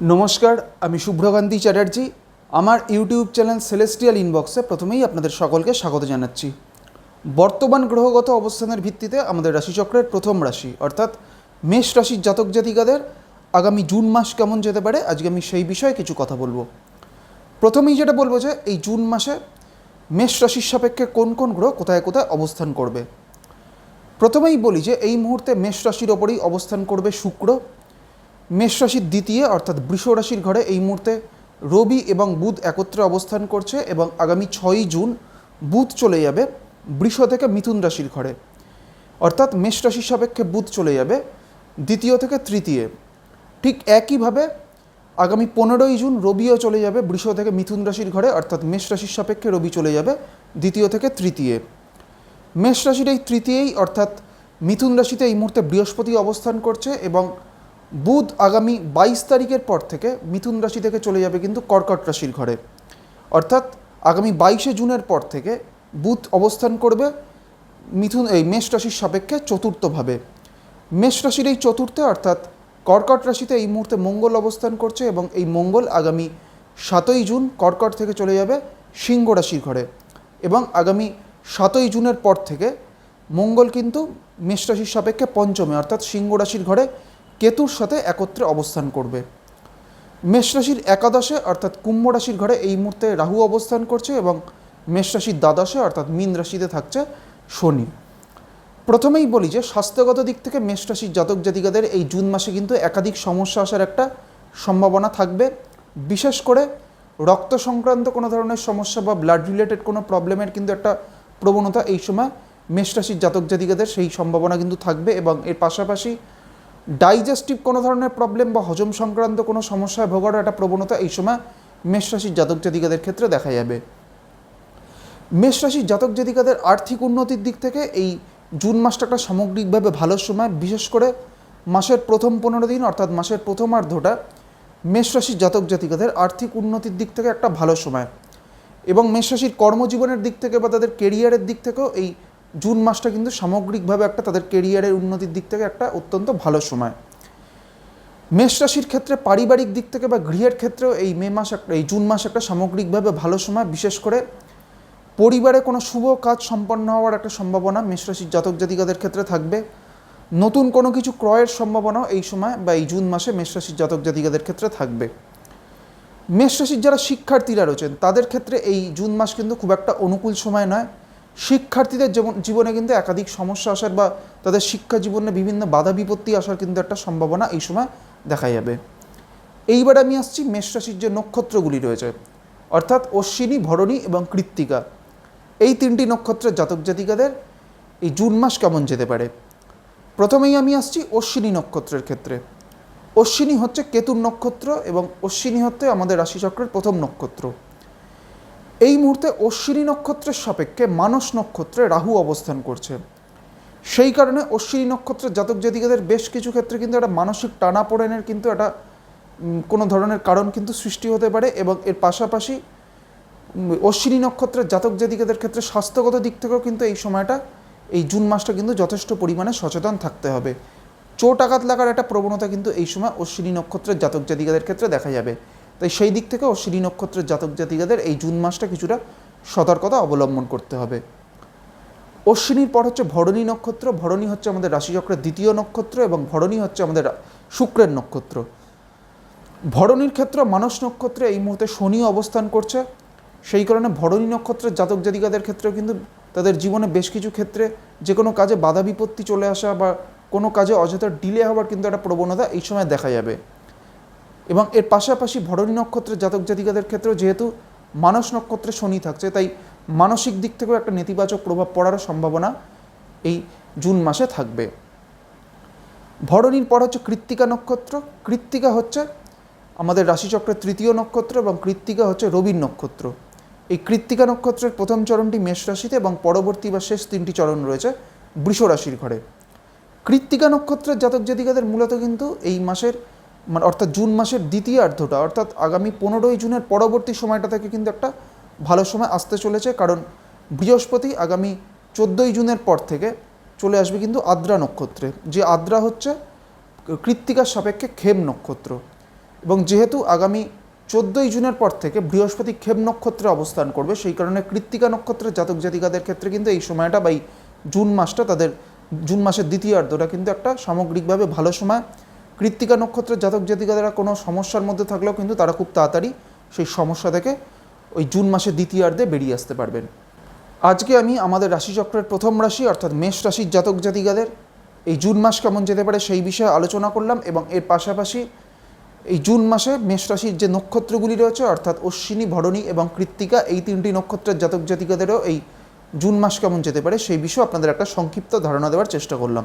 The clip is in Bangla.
নমস্কার, আমি শুভ্রকান্তি চ্যাটার্জি। আমার ইউটিউব চ্যানেল সেলেস্টিয়াল ইনবক্সে প্রথমেই আপনাদের সকলকে স্বাগত জানাচ্ছি। বর্তমান গ্রহগত অবস্থানের ভিত্তিতে আমাদের রাশিচক্রের প্রথম রাশি, অর্থাৎ মেষ রাশির জাতক জাতিকাদের আগামী জুন মাস কেমন যেতে পারে, আজকে আমি সেই বিষয়ে কিছু কথা বলব। প্রথমেই যেটা বলব যে, এই জুন মাসে মেষ রাশির সাপেক্ষে কোন কোন গ্রহ কোথায় কোথায় অবস্থান করবে? প্রথমেই বলি যে, এই মুহূর্তে মেষ রাশির ওপরেই অবস্থান করবে শুক্র। মেষ রাশির দ্বিতীয় অর্থাৎ বৃষ রাশির ঘরে এই মুহূর্তে রবি এবং বুধ একত্রে অবস্থান করছে এবং আগামী ছয়ই জুন বুধ চলে যাবে বৃষ থেকে মিথুন রাশির ঘরে। অর্থাৎ মেষ রাশির সাপেক্ষে বুধ চলে যাবে দ্বিতীয় থেকে তৃতীয়। ঠিক একইভাবে আগামী পনেরোই জুন রবিও চলে যাবে বৃষ থেকে মিথুন রাশির ঘরে, অর্থাৎ মেষ রাশির সাপেক্ষে রবি চলে যাবে দ্বিতীয় থেকে তৃতীয়। মেষ রাশির এই তৃতীয়েই অর্থাৎ মিথুন রাশিতে এই মুহূর্তে বৃহস্পতি অবস্থান করছে এবং বুধ আগামী বাইশ তারিখের পর থেকে মিথুন রাশি থেকে চলে যাবে কিন্তু কর্কট রাশির ঘরে। অর্থাৎ আগামী বাইশে জুনের পর থেকে বুধ অবস্থান করবে মিথুন, এই মেষ রাশির সাপেক্ষে চতুর্থভাবে। মেষ রাশির এই চতুর্থে অর্থাৎ কর্কট রাশিতে এই মুহূর্তে মঙ্গল অবস্থান করছে এবং এই মঙ্গল আগামী সাতই জুন কর্কট থেকে চলে যাবে সিংহ রাশির ঘরে। এবং আগামী সাতই জুনের পর থেকে মঙ্গল কিন্তু মেষ রাশির সাপেক্ষে পঞ্চমে, অর্থাৎ সিংহ রাশির ঘরে কেতুর সাথে একত্রে অবস্থান করবে। মেষ রাশির একাদশে, অর্থাৎ কুম্ভ রাশির ঘরে এই মুহূর্তে রাহু অবস্থান করছে এবং মেষ রাশির দ্বাদশে, অর্থাৎ মীন রাশিতে থাকছে শনি। প্রথমেই বলি যে, স্বাস্থ্যগত দিক থেকে মেষ রাশির জাতক জাতিকাদের এই জুন মাসে কিন্তু একাধিক সমস্যা আসার একটা সম্ভাবনা থাকবে। বিশেষ করে রক্ত সংক্রান্ত কোনো ধরনের সমস্যা বা ব্লাড রিলেটেড কোনো প্রবলেমের কিন্তু একটা প্রবণতা এই সময় মেষ রাশির জাতক জাতিকাদের সেই সম্ভাবনা কিন্তু থাকবে এবং এর পাশাপাশি ডাইজেস্টিভ কোনো ধরনের প্রবলেম বা হজম সংক্রান্ত কোনো সমস্যায় ভোগার একটা প্রবণতা এই সময় মেষ রাশির জাতক জাতিকাদের ক্ষেত্রে দেখা যাবে। মেষরাশির জাতক জাতিকাদের আর্থিক উন্নতির দিক থেকে এই জুন মাসটা একটা সামগ্রিকভাবে ভালো সময়, বিশেষ করে মাসের প্রথম পনেরো দিন অর্থাৎ মাসের প্রথমার্ধটা মেষ রাশির জাতক জাতিকাদের আর্থিক উন্নতির দিক থেকে একটা ভালো সময়। এবং মেষ রাশির কর্মজীবনের দিক থেকে বা তাদের কেরিয়ারের দিক থেকেও এই জুন মাসটা কিন্তু সামগ্রিকভাবে একটা তাদের কেরিয়ারের উন্নতির দিক থেকে একটা অত্যন্ত ভালো সময়। মেষ রাশির ক্ষেত্রে পারিবারিক দিক থেকে বা গৃহের ক্ষেত্রেও এই মে মাস একটা এই জুন মাস একটা সামগ্রিকভাবে ভালো সময়, বিশেষ করে পরিবারে কোনো শুভ কাজ সম্পন্ন হওয়ার একটা সম্ভাবনা মেষ রাশির জাতক জাতিকাদের ক্ষেত্রে থাকবে। নতুন কোনো কিছু ক্রয়ের সম্ভাবনাও এই সময় বা এই জুন মাসে মেষ রাশির জাতক জাতিকাদের ক্ষেত্রে থাকবে। মেষ রাশির যারা শিক্ষার্থীরা রয়েছেন, তাদের ক্ষেত্রে এই জুন মাস কিন্তু খুব একটা অনুকূল সময় নয়। শিক্ষার্থীদের জীবনে কিন্তু একাধিক সমস্যা আসার বা তাদের শিক্ষা জীবনে বিভিন্ন বাধা বিপত্তি আসার কিন্তু একটা সম্ভাবনা এই সময় দেখা যাবে। এইবার আমি আসছি মেষ রাশির যে নক্ষত্রগুলি রয়েছে, অর্থাৎ অশ্বিনী, ভরণী এবং কৃত্তিকা। এই তিনটি নক্ষত্রের জাতক জাতিকাদের এই জুন মাস কেমন যেতে পারে? প্রথমেই আমি আসছি অশ্বিনী নক্ষত্রের ক্ষেত্রে। অশ্বিনী হচ্ছে কেতুর নক্ষত্র এবং অশ্বিনী হচ্ছে আমাদের রাশিচক্রের প্রথম নক্ষত্র। এই মুহূর্তে অশ্বিনী নক্ষত্রের সাপেক্ষে মানস নক্ষত্রে রাহু অবস্থান করছে। সেই কারণে অশ্বিনী নক্ষত্রের জাতক জাতিকাদের বেশ কিছু ক্ষেত্রে কিন্তু একটা মানসিক টানাপোড়েনের কিন্তু একটা কোনো ধরনের কারণ কিন্তু সৃষ্টি হতে পারে এবং এর পাশাপাশি অশ্বিনী নক্ষত্রের জাতক জাতিকাদের ক্ষেত্রে স্বাস্থ্যগত দিক থেকেও কিন্তু এই সময়টা, এই জুন মাসটা কিন্তু যথেষ্ট পরিমাণে সচেতন থাকতে হবে। চোট আঘাত লাগার একটা প্রবণতা কিন্তু এই সময় অশ্বিনী নক্ষত্রের জাতক জাতিকাদের ক্ষেত্রে দেখা যাবে। তাই সেই দিক থেকে অশ্বিনী নক্ষত্রের জাতক জাতিকাদের এই জুন মাসটা কিছুটা সতর্কতা অবলম্বন করতে হবে। অশ্বিনীর পর হচ্ছে ভরণী নক্ষত্র, ভরণী হচ্ছে আমাদের রাশিচক্রের দ্বিতীয় নক্ষত্র এবং ভরণী হচ্ছে আমাদের শুক্রের নক্ষত্র। ভরণীর ক্ষেত্রে মানস নক্ষত্রে এই মুহূর্তে শনি অবস্থান করছে। সেই কারণে ভরণী নক্ষত্রের জাতক জাতিকাদের ক্ষেত্রেও কিন্তু তাদের জীবনে বেশ কিছু ক্ষেত্রে যে কোনো কাজে বাধা বিপত্তি চলে আসা বা কোনো কাজে অযথা ডিলে হওয়ার কিন্তু একটা প্রবণতা এই সময় দেখা যাবে। এবং এর পাশাপাশি ভরণী নক্ষত্রের জাতক জাতিকাদের ক্ষেত্রেও যেহেতু মানস নক্ষত্রে শনি থাকছে, তাই মানসিক দিক থেকেও একটা নেতিবাচক প্রভাব পড়ার সম্ভাবনা এই জুন মাসে থাকবে। ভরণীর পর হচ্ছে কৃত্তিকা নক্ষত্র। কৃত্তিকা হচ্ছে আমাদের রাশিচক্রের তৃতীয় নক্ষত্র এবং কৃত্তিকা হচ্ছে রবির নক্ষত্র। এই কৃত্তিকা নক্ষত্রের প্রথম চরণটি মেষ রাশিতে এবং পরবর্তী বা শেষ তিনটি চরণ রয়েছে বৃষ রাশির ঘরে। কৃত্তিকা নক্ষত্রের জাতক জাতিকাদের মূলত কিন্তু এই মাসের মানে অর্থাৎ জুন মাসের দ্বিতীয়ার্ধটা অর্থাৎ আগামী পনেরোই জুনের পরবর্তী সময়টা থেকে কিন্তু একটা ভালো সময় আসতে চলেছে। কারণ বৃহস্পতি আগামী চোদ্দোই জুনের পর থেকে চলে আসবে কিন্তু আদ্রা নক্ষত্রে। যে আদ্রা হচ্ছে কৃত্তিকার সাপেক্ষে ক্ষেম নক্ষত্র। এবং যেহেতু আগামী চোদ্দোই জুনের পর থেকে বৃহস্পতি ক্ষেম নক্ষত্রে অবস্থান করবে, সেই কারণে কৃত্তিকা নক্ষত্রের জাতক জাতিকাদের ক্ষেত্রে কিন্তু এই সময়টা বা এই জুন মাসটা তাদের, জুন মাসের দ্বিতীয়ার্ধটা কিন্তু একটা সামগ্রিকভাবে ভালো সময় কৃত্তিকা নক্ষত্রের জাতক জাতিকাদেরা কোনো সমস্যার মধ্যে থাকলেও কিন্তু তারা খুব তাড়াতাড়ি সেই সমস্যা থেকে ওই জুন মাসের দ্বিতীয়ার্ধে বেরিয়ে আসতে পারবেন। আজকে আমি আমাদের রাশিচক্রের প্রথম রাশি অর্থাৎ মেষ রাশির জাতক জাতিকাদের এই জুন মাস কেমন যেতে পারে সেই বিষয়ে আলোচনা করলাম এবং এর পাশাপাশি এই জুন মাসে মেষ রাশির যে নক্ষত্রগুলি রয়েছে অর্থাৎ অশ্বিনী, ভরণী এবং কৃত্তিকা এই তিনটি নক্ষত্রের জাতক জাতিকাদেরও এই জুন মাস কেমন যেতে পারে সেই বিষয়ে আপনাদের একটা সংক্ষিপ্ত ধারণা দেওয়ার চেষ্টা করলাম।